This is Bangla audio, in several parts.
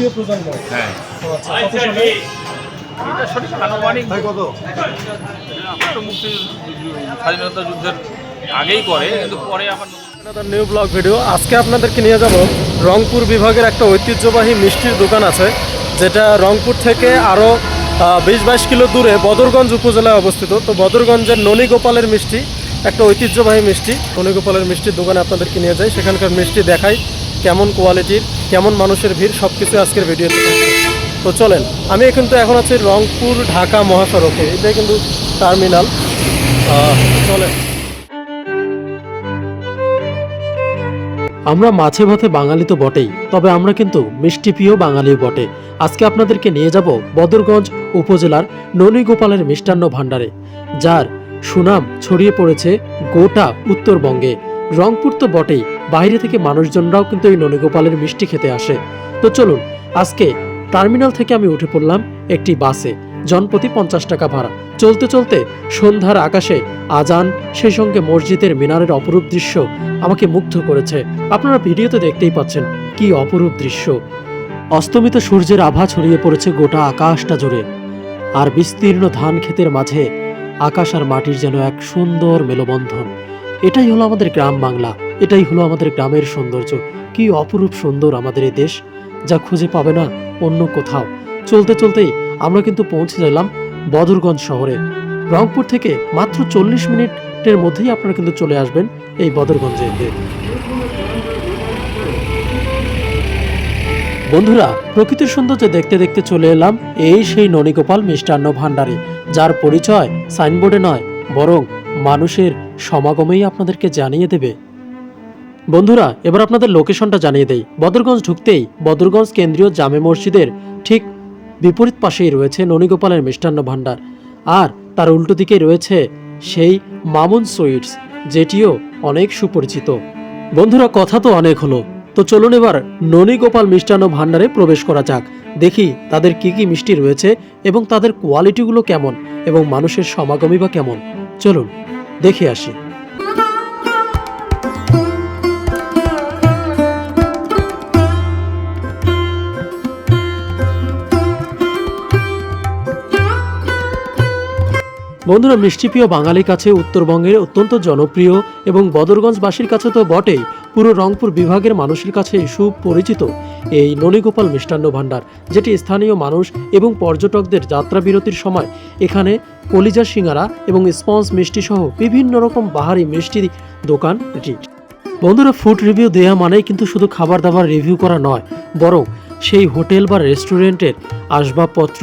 দ্বিতীয় প্রজন্ম। হ্যাঁ। আচ্ছা সঠিক আনুমানিক কত? স্বাধীনতা যুদ্ধের আগেই করে কিন্তু পরে আমার নিউ ব্লগ ভিডিও আজকে আপনাদেরকে নিয়ে যাব রংপুর বিভাগের একটা ঐতিহ্যবাহী মিষ্টির দোকান আছে যেটা রংপুর থেকে আরও বিশ বাইশ কিলো দূরে বদরগঞ্জ উপজেলায় অবস্থিত। তো বদরগঞ্জের ননীগোপালের মিষ্টি একটা ঐতিহ্যবাহী মিষ্টি। ননীগোপালের মিষ্টির দোকানে আপনাদেরকে নিয়ে যাই সেখানকার মিষ্টি দেখাই। কেমন কোয়ালিটির কেমন মানুষের ভিড় সব কিছু আজকের থাকছে। তো চলেন, আমি কিন্তু এখন আছি রংপুর, ঢাকা, মহাসড়কে। এটাই কিন্তু টার্মিনাল চলেন। আমরা মাছে ভাতে বাঙালি তো বটেই, তবে আমরা কিন্তু মিষ্টি প্রিয় বাঙালিও বটে। আজকে আপনাদেরকে নিয়ে যাব বদরগঞ্জ উপজেলার ননীগোপালের মিষ্টান্ন ভাণ্ডারে, যার সুনাম ছড়িয়ে পড়েছে গোটা উত্তরবঙ্গে। রংপুর তো বটেই বাইরে থেকে মানুষজনরাও কিন্তু এই ননীগোপালের মিষ্টি খেতে আসে। তো চলুন, আজকে টার্মিনাল থেকে আমি উঠে পড়লাম একটি বাসে। জনপ্রতি পঞ্চাশ টাকা ভাড়া। চলতে চলতে সন্ধ্যার আকাশে আজান, সেই সঙ্গে মসজিদের মিনারের অপরূপ দৃশ্য আমাকে মুগ্ধ করেছে। আপনারা ভিডিওতে দেখতেই পাচ্ছেন কি অপরূপ দৃশ্য। অস্তমিত সূর্যের আভা ছড়িয়ে পড়েছে গোটা আকাশটা জুড়ে। আর বিস্তীর্ণ ধান ক্ষেতের মাঝে আকাশ আর মাটির যেন এক সুন্দর মেলবন্ধন। এটাই হলো আমাদের গ্রাম বাংলা। এটাই হলো আমাদের গ্রামের সৌন্দর্য। কি অপরূপ সুন্দর আমাদের এই দেশ, যা খুঁজে পাবে না অন্য কোথাও। চলতে চলতেই আমরা কিন্তু পৌঁছে গেলাম বদরগঞ্জ শহরে। রংপুর থেকে মাত্র চল্লিশ মিনিটের মধ্যেই আপনারা কিন্তু চলে আসবেন এই বদরগঞ্জে। বন্ধুরা, প্রকৃতির সৌন্দর্য দেখতে দেখতে চলে এলাম এই সেই ননীগোপাল মিষ্টান্ন ভাণ্ডারে, যার পরিচয় সাইনবোর্ডে নয়, বরং মানুষের সমাগমেই আপনাদেরকে জানিয়ে দেবে। বন্ধুরা, এবার আপনাদের লোকেশনটা জানিয়ে দেই। বদরগঞ্জ ঢুকতেই বদরগঞ্জ কেন্দ্রীয় জামে মসজিদের ঠিক বিপরীত পাশেই রয়েছে ননীগোপালের মিষ্টান্ন ভাণ্ডার। আর তার উল্টো দিকে রয়েছে সেই মামুন সুইটস, যেটিও অনেক সুপরিচিত। বন্ধুরা, কথা তো অনেক হলো। তো চলুন এবার ননীগোপাল মিষ্টান্ন ভাণ্ডারে প্রবেশ করা যাক। দেখি তাদের কি কি মিষ্টি রয়েছে এবং তাদের কোয়ালিটিগুলো কেমন এবং মানুষের সমাগমই বা কেমন। চলুন, দেখে আসি। বন্ধুরা, মিষ্টিপ্রিয় বাঙালির কাছে উত্তরবঙ্গের অত্যন্ত জনপ্রিয় এবং বদরগঞ্জবাসীর কাছে তো বটেই পুরো রংপুর বিভাগের মানুষের কাছে সুপরিচিত এই ননীগোপাল মিষ্টান্ন ভাণ্ডার, যেটি স্থানীয় মানুষ এবং পর্যটকদের যাত্রা বিরতির সময় এখানে কলিজা সিঙ্গারা এবং স্পঞ্জ মিষ্টি সহ বিভিন্ন রকম বাহারি মিষ্টির দোকান এটি। বন্ধুরা, ফুড রিভিউ দেওয়া মানেই কিন্তু শুধু খাবার দাবার রিভিউ করা নয়, বরং সেই হোটেল বা রেস্টুরেন্টের আসবাবপত্র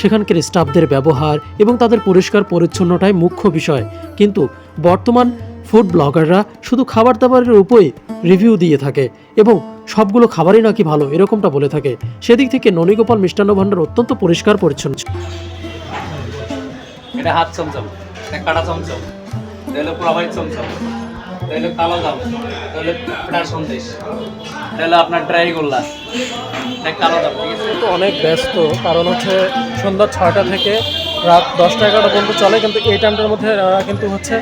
সেখানকার স্টাফদের ব্যবহার এবং তাদের পরিষ্কার পরিচ্ছন্নতাই মুখ্য বিষয়। কিন্তু বর্তমান ফুড ব্লগাররা শুধু খাবার দাবারের উপরই রিভিউ দিয়ে থাকে এবং সবগুলো খাবারই নাকি ভালো, এরকমটা বলে থাকে। সেদিক থেকে ননীগোপাল মিষ্টান্ন ভাণ্ডার অত্যন্ত পরিষ্কার পরিচ্ছন্ন। এটা হাত চমচম কাটা চমচম চমচম। এটা হলো কালো জাম এটা হলো পেটার সন্দেশ। এটা হলো আপনার ড্রাই গোল্লা। এটা কালো কিন্তু অনেক ব্যস্ত, কারণ হচ্ছে সন্ধ্যা ছয়টা থেকে রাত দশটা এগারোটা পর্যন্ত চলে, কিন্তু এই টাইমটার মধ্যে কিন্তু হচ্ছে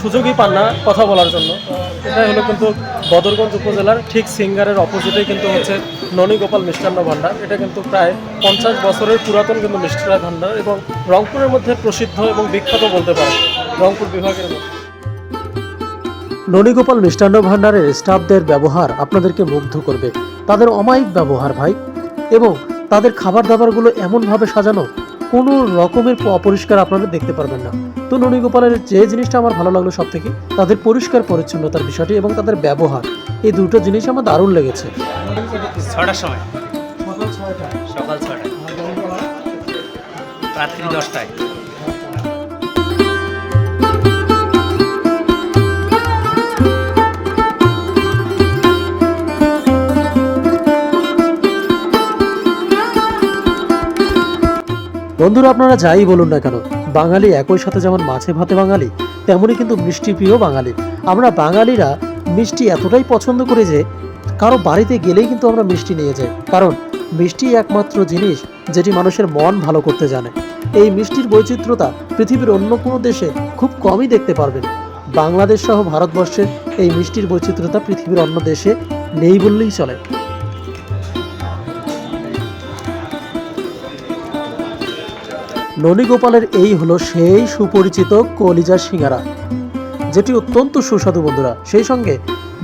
সুযোগই পান না কথা বলার জন্য। এটাই হলো কিন্তু বদরগঞ্জ উপজেলার ঠিক সিঙ্গারের অপোজিটেই কিন্তু হচ্ছে ননীগোপাল মিষ্টান্ন ভাণ্ডার এটা কিন্তু প্রায় পঞ্চাশ বছরের পুরাতন কিন্তু মিষ্টান্ন ভাণ্ডার এবং রংপুরের মধ্যে প্রসিদ্ধ এবং বিখ্যাত বলতে পারে রংপুর বিভাগের মধ্যে। ননীগোপাল মিষ্টান্ন ভাণ্ডারের স্টাফদের ব্যবহার আপনাদেরকে মুগ্ধ করবে। তাদের অমায়িক ব্যবহার ভাই। এবং তাদের খাবার দাবারগুলো এমনভাবে সাজানো কোনো রকমের অপরিষ্কার আপনারা দেখতে পারবেন না। তো ননীগোপালের যে জিনিসটা আমার ভালো লাগল সব থেকে তাদের পরিষ্কার পরিচ্ছন্নতার বিষয়টি এবং তাদের ব্যবহার। এই দুটো জিনিস আমার দারুণ লেগেছে। ছটার সময়। সকাল ছটায় রাত্রি দশটায়। বন্ধুরা, আপনারা যাই বলুন না কেন, বাঙালি একই সাথে যেমন মাছে ভাতে বাঙালি, তেমনই কিন্তু মিষ্টি প্রিয় বাঙালি। আমরা বাঙালিরা মিষ্টি এতটাই পছন্দ করি যে, কারও বাড়িতে গেলেই কিন্তু আমরা মিষ্টি নিয়ে যাই। কারণ, মিষ্টি একমাত্র জিনিস যেটি মানুষের মন ভালো করতে জানে। এই মিষ্টির বৈচিত্র্যতা পৃথিবীর অন্য কোনো দেশে খুব কমই দেখতে পারবেন। বাংলাদেশ সহ ভারতবর্ষের এই মিষ্টির বৈচিত্র্যতা পৃথিবীর অন্য দেশে নেই বললেই চলে। ননীগোপালের এই হলো সেই সুপরিচিত কলিজা সিঙ্গারা। যেটি অত্যন্ত সুস্বাদু বন্ধুরা। সেই সঙ্গে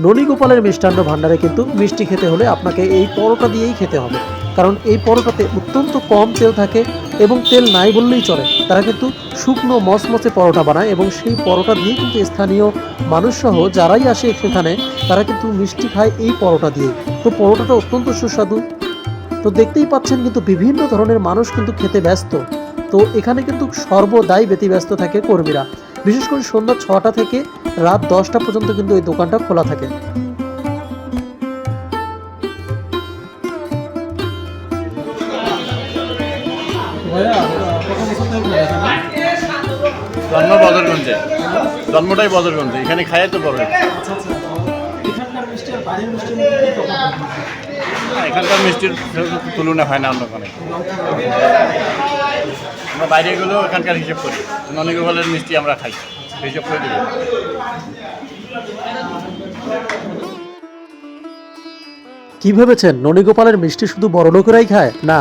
ননীগোপালের মিষ্টান্ন ভাণ্ডারে কিন্তু মিষ্টি খেতে হলে আপনাকে এই পরোটা দিয়েই খেতে হবে। কারণ এই পরোটাতে অত্যন্ত কম তেল থাকে এবং তেল নাই বললেই চলে। তারা কিন্তু শুকনো মচমচে পরোটা বানায় এবং সেই পরোটা দিয়ে কিন্তু স্থানীয় মানুষ সহ যারাই আসে সেখানে, তারা কিন্তু মিষ্টি খায় এই পরোটা দিয়ে। তো পরোটাটা অত্যন্ত সুস্বাদু। তো দেখতেই পাচ্ছেন কিন্তু বিভিন্ন ধরনের মানুষ কিন্তু খেতে ব্যস্ত। তো এখানে কিন্তু সর্বদাই ব্যতিব্যস্ত থাকে কর্মীরা। বিশেষ করে সন্ধ্যা ছটা থেকে রাত দশটা পর্যন্ত কিন্তু এই দোকানটা খোলা থাকে। জন্ম বদরগঞ্জে। জন্মটাই বদরগঞ্জে, এখানে খাই তো বড় এখানকার মিষ্টির তুলনা হয় না অন্য কোনো। আমরা বাইরে গেলেও এখানকার হিসেব করি। ননীগোপালের মিষ্টি আমরা খাই, হিসেব করে দেবো। কি ভেবেছেন? ননীগোপালের মিষ্টি শুধু বড় লোকেরাই খায়? না,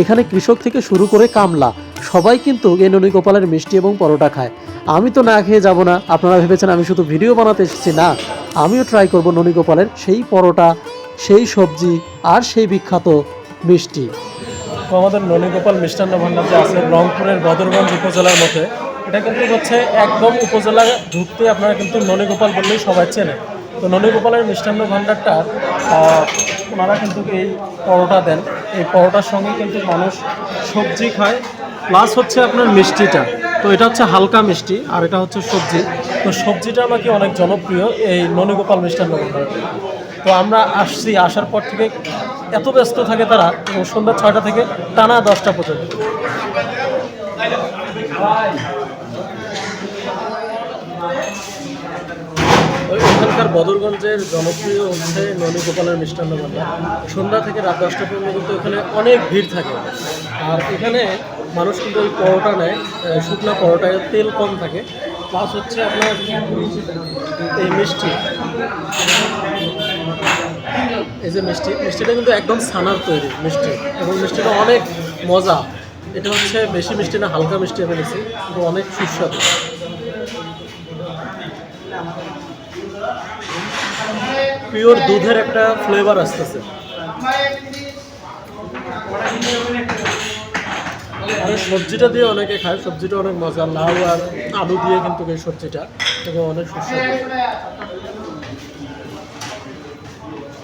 এখানে কৃষক থেকে শুরু করে কামলা, সবাই কিন্তু এই ননীগোপালের মিষ্টি এবং পরোটা খায়। আমি তো না খেয়ে যাব না, আপনারা ভেবেছেন আমি শুধু ভিডিও বানাতে এসেছি? না, আমিও ট্রাই করব ননীগোপালের সেই পরোটা, সেই সবজি আর সেই বিখ্যাত মিষ্টি। তো আমাদের ননীগোপাল মিষ্টান্ন ভান্ডার যে আছে, রংপুরের বদরগঞ্জ উপজেলার মধ্যে, এটা কিন্তু হচ্ছে একদম উপজেলা ঢুকতে আপনারা কিন্তু ননীগোপাল বললেই সবাই চেনে। তো ননীগোপালের মিষ্টান্ন ভান্ডারটা ওনারা কিন্তু এই পরোটা দেন। এই পরোটার সঙ্গে কিন্তু মানুষ সবজি খায় প্লাস হচ্ছে আপনার মিষ্টিটা। তো এটা হচ্ছে হালকা মিষ্টি, আর এটা হচ্ছে সবজি। তো সবজিটা নাকি অনেক জনপ্রিয় এই ননীগোপাল মিষ্টান্ন ভান্ডার। তো আমরা আসছি, আসার পর থেকে এত ব্যস্ত থাকে তারা সন্ধ্যা ছয়টা থেকে টানা দশটা পর্যন্ত। এখানকার বদরগঞ্জের জনপ্রিয় হচ্ছে ননী গোপালের মিষ্টান্ন ভান্ডার। সন্ধ্যা থেকে রাত দশটা পর্যন্ত কিন্তু এখানে অনেক ভিড় থাকে। আর এখানে মানুষ কিন্তু ওই পরোটা নেয় শুকনা পরোটায় তেল কম থাকে। প্লাস হচ্ছে আপনার এই মিষ্টি। এই যে মিষ্টি, মিষ্টিটা কিন্তু একদম ছানার তৈরি, মিষ্টি। এবং মিষ্টিটা অনেক মজা। এটা হচ্ছে বেশি মিষ্টি না, হালকা মিষ্টি আমি নিয়েছি কিন্তু অনেক সুস্বাদু। পিওর দুধের একটা ফ্লেভার আসতেছে। আর সবজিটা দিয়ে অনেকে খায়, সবজিটা অনেক মজা। লাউ আর আলু দিয়ে কিন্তু এই সবজিটা এবং অনেক সুস্বাদু।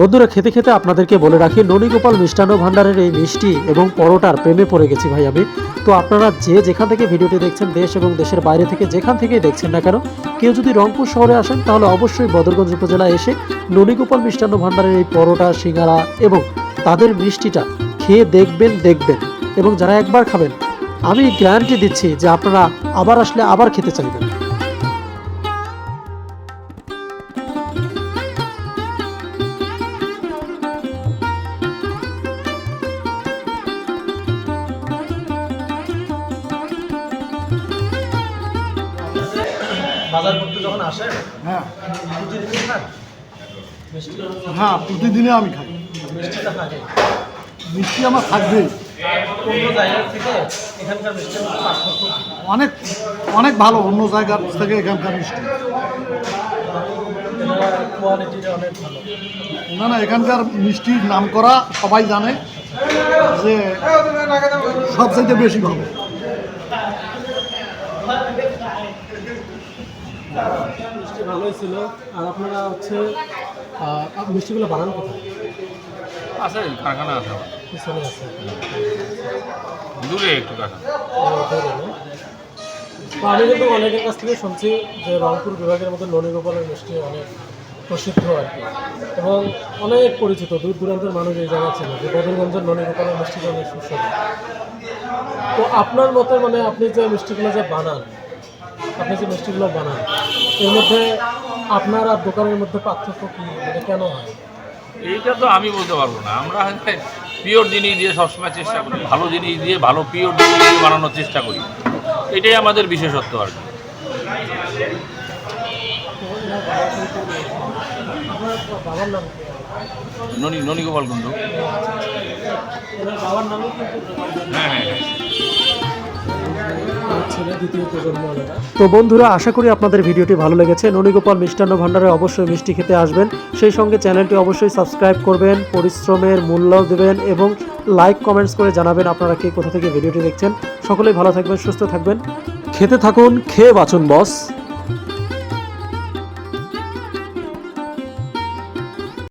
বন্ধুরা, খেতে খেতে আপনাদেরকে বলে রাখি, ননীগোপাল মিষ্টান্ন ভাণ্ডারের এই মিষ্টি এবং পরোটার প্রেমে পড়ে গেছি ভাই আমি। তো আপনারা যে যেখান থেকে ভিডিওটি দেখছেন, দেশ এবং দেশের বাইরে থেকে যেখান থেকেই দেখছেন না কেন, কেউ যদি রংপুর শহরে আসেন, তাহলে অবশ্যই বদরগঞ্জ উপজেলায় এসে ননীগোপাল মিষ্টান্ন ভাণ্ডারের এই পরোটা, সিঙ্গারা এবং তাদের মিষ্টিটা খেয়ে দেখবেন দেখবেন এবং যারা একবার খাবেন, আমি গ্যারান্টি দিচ্ছি যে আপনারা আবার আসলে আবার খেতে চাইবেন। হ্যাঁ প্রতিদিনে আমি খাই। মিষ্টি আমার থাকবেই। অন্য জায়গা থেকে এখানকার মিষ্টির মধ্যে পার্থক্য কি? অনেক অনেক ভালো, অন্য জায়গার থেকে এখানকার মিষ্টি। না না, এখানকার মিষ্টির নাম করা সবাই জানে যে সবচাইতে বেশি ভালো। ভালোই ছিল। আর আপনারা হচ্ছে মিষ্টিগুলো বানান কোথায়? আছে কারখানা আছে পিছনে আছে। দূরে একটু কারখানা। আমি কিন্তু অনেকের কাছ থেকে শুনছি যে রংপুর বিভাগের মধ্যে ননীগোপালের মিষ্টি অনেক প্রসিদ্ধ আর কি। এবং অনেক পরিচিত দূর দূরান্তের মানুষ এই জায়গা ছিল যে বদরগঞ্জের ননীগোপালের মিষ্টিটা অনেক সুস্বাদু। তো আপনার মতে মানে আপনি যে মিষ্টিগুলো যে বানান আপনি যে মিষ্টিগুলো বানান এর মধ্যে আপনার আর দোকানের মধ্যে পার্থক্য কী? মানে কেন হয়? এইটা তো আমি বলতে পারব না। আমরা পিওর জিনিস দিয়ে সবসময় চেষ্টা করি। ভালো জিনিস দিয়ে ভালো পিওর জিনিস দিয়ে বানানোর চেষ্টা করি। এটাই আমাদের বিশেষত্ব আর কি। কি? ননী ননীগোপাল কুণ্ডু হ্যাঁ হ্যাঁ হ্যাঁ। তো বন্ধুরা, আশা করি আপনাদের ভিডিওটি ভালো লেগেছে। ননীগোপাল মিষ্টান্ন ভাণ্ডারে অবশ্যই মিষ্টি খেতে আসবেন। সেই সঙ্গে চ্যানেলটি অবশ্যই সাবস্ক্রাইব করবেন, পরিশ্রমের মূল্য দেবেন এবং লাইক, কমেন্টস করে জানাবেন আপনারা কে কোথা থেকে ভিডিওটি দেখছেন। সকলেই ভালো থাকবেন, সুস্থ থাকবেন। খেতে থাকুন, খেয়ে বাঁচুন, বস।